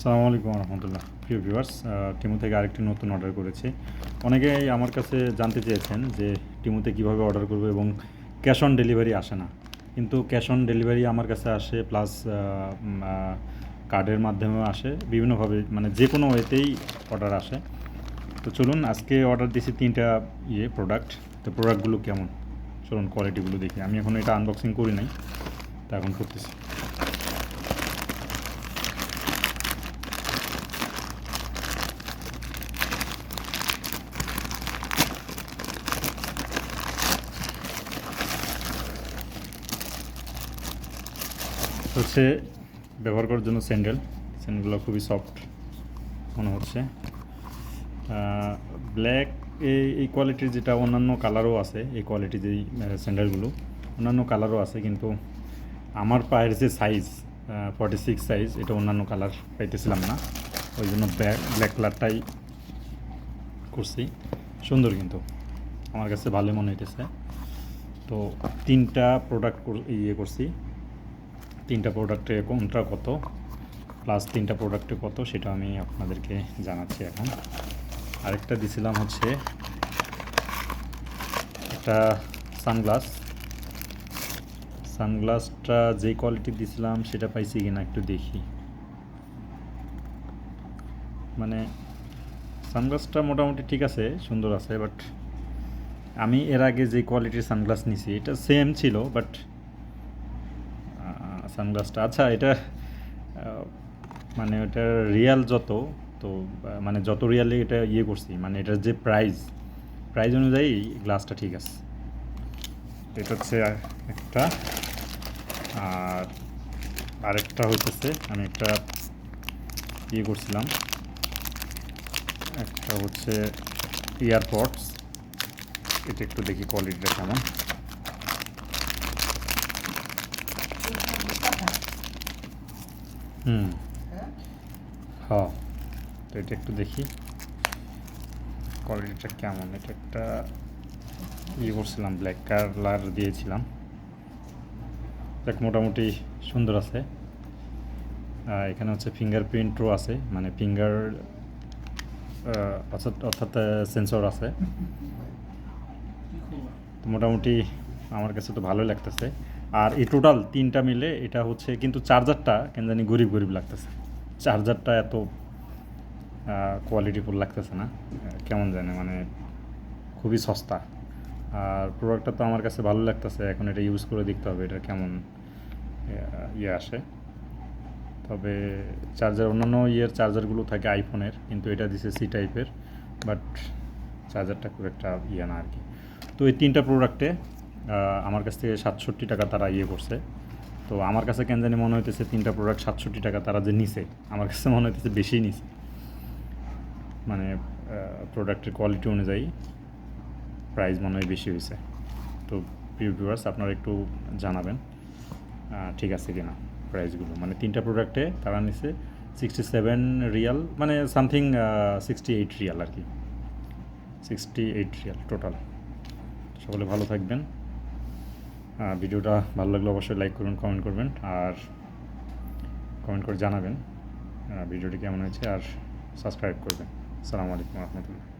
সালামু আলাইকুম রহমতুল্লাহ প্রিয় ভিউয়ার্স টিমু থেকে আরেকটি নতুন অর্ডার করেছি। অনেকেই আমার কাছে জানতে চেয়েছেন যে টিমুতে কীভাবে অর্ডার করব এবং ক্যাশ অন ডেলিভারি আসে না। কিন্তু ক্যাশ অন ডেলিভারি আমার কাছে আসে প্লাস কার্ডের মাধ্যমেও আসে, বিভিন্নভাবে মানে যে কোনো ওয়েতেই অর্ডার আসে। তো চলুন, আজকে অর্ডার দিয়েছি তিনটা ইয়ে প্রোডাক্ট তো প্রোডাক্টগুলো কেমন? চলুন কোয়ালিটিগুলো দেখি। আমি এখন এটা আনবক্সিং করি নাই, তা এখন করতেছি। হচ্ছে ব্যবহার করার জন্য স্যান্ডেল। স্যান্ডেলগুলো খুবই সফট মনে হচ্ছে। ব্ল্যাক এই এই কোয়ালিটির যেটা অন্যান্য কালারও আছে, এই কোয়ালিটির যেই স্যান্ডেলগুলো, অন্যান্য কালারও আছে কিন্তু আমার পায়ের যে সাইজ ফর্টি সিক্স সাইজ এটা অন্যান্য কালার পাইতেছিলাম না। ওই জন্য ব্ল্যাক ব্ল্যাক কালারটাই করছি। সুন্দর কিন্তু, আমার কাছে ভালো মনে হইতেছে। তো তিনটা প্রোডাক্ট ইয়ে করছি। তিনটা প্রোডাক্টে কোনটা কত? প্লাস তিনটা প্রোডাক্টে কত? সেটা আমি আপনাদেরকে জানাচ্ছি এখন। আরেকটা দিছিলাম হচ্ছে একটা সানগ্লাস সানগ্লাসটা যে কোয়ালিটি দিছিলাম, সেটা পাইছি কিনা একটু দেখি। মানে সানগ্লাসটা মোটামুটি ঠিক আছে, সুন্দর আছে বাট আমি এর আগে যে কোয়ালিটির সানগ্লাস নিছি, এটা সেম ছিল বাট সানগ্লাসটা। আচ্ছা এটা মানে ওটা রিয়াল যত, তো মানে যত রিয়ালি এটা ইয়ে করছি মানে এটার যে প্রাইস প্রাইস অনুযায়ী গ্লাসটা ঠিক আছে। এটা হচ্ছে একটা, আর আরেকটা হচ্ছে আমি একটা ইয়ে করছিলাম। একটা হচ্ছে ইয়ারপডস এটা একটু দেখি কোয়ালিটিটা কেমন। হুম। হ্যাঁ? তো এটা একটু দেখি। কোয়ালিটিটা কেমন? এটা একটা ইয়ে করছিলাম ব্ল্যাক কালার দিয়েছিলাম। দেখ মোটামুটি সুন্দর আছে। আর এখানে হচ্ছে ফিঙ্গারপ্রিন্টও আছে মানে ফিঙ্গার অর্থাৎ অর্থাৎ সেন্সর আছে। তো মোটামুটি আমার কাছে তো ভালোই লাগতেছে। আর এই টোটাল তিনটা মিলে এটা হচ্ছে কিন্তু চার্জারটা কেন জানি গরিব গরিব লাগতেছে। চার্জারটা এত কোয়ালিটিফুল লাগতেছে না। কেমন জানে মানে খুবই সস্তা। আর প্রোডাক্টটা তো আমার কাছে ভালো লাগতেছে, এখন এটা ইউজ করে দেখতে হবে এটা কেমন ইয়ে আসে। তবে চার্জার অন্যান্য ইয়ের চার্জারগুলো থাকে আইফোনের কিন্তু এটা দিছে সি টাইপের বাট চার্জারটা খুব একটা ইয়ে না আর কি। তো এই তিনটা প্রোডাক্টে আমার কাছ থেকে সাতষট্টি টাকা তারা ইয়ে করছে। তো আমার কাছে কেন জানি মনে হইতেছে তিনটা প্রোডাক্ট সাতষট্টি টাকা তারা যে নিছে, আমার কাছে মনে হইতেছে বেশিই নিছে। মানে প্রোডাক্টের কোয়ালিটি অনুযায়ী প্রাইস মনে হয় বেশি হয়েছে তো প্রিয় আপনারা একটু জানাবেন ঠিক আছে কিনা প্রাইসগুলো মানে তিনটা প্রোডাক্টে তারা নিছে সিক্সটি সেভেন রিয়াল মানে সামথিং সিক্সটি এইট রিয়াল আর কি। সিক্সটি এইট রিয়াল টোটাল সকলে ভালো থাকবেন। ভিডিওটা ভালো লাগলে অবশ্যই লাইক করুন কমেন্ট করবেন আর কমেন্ট করে জানাবেন ভিডিওটি কেমন হয়েছে আর সাবস্ক্রাইব করবেন। আসসালামু আলাইকুম রহমতুল্লাহ।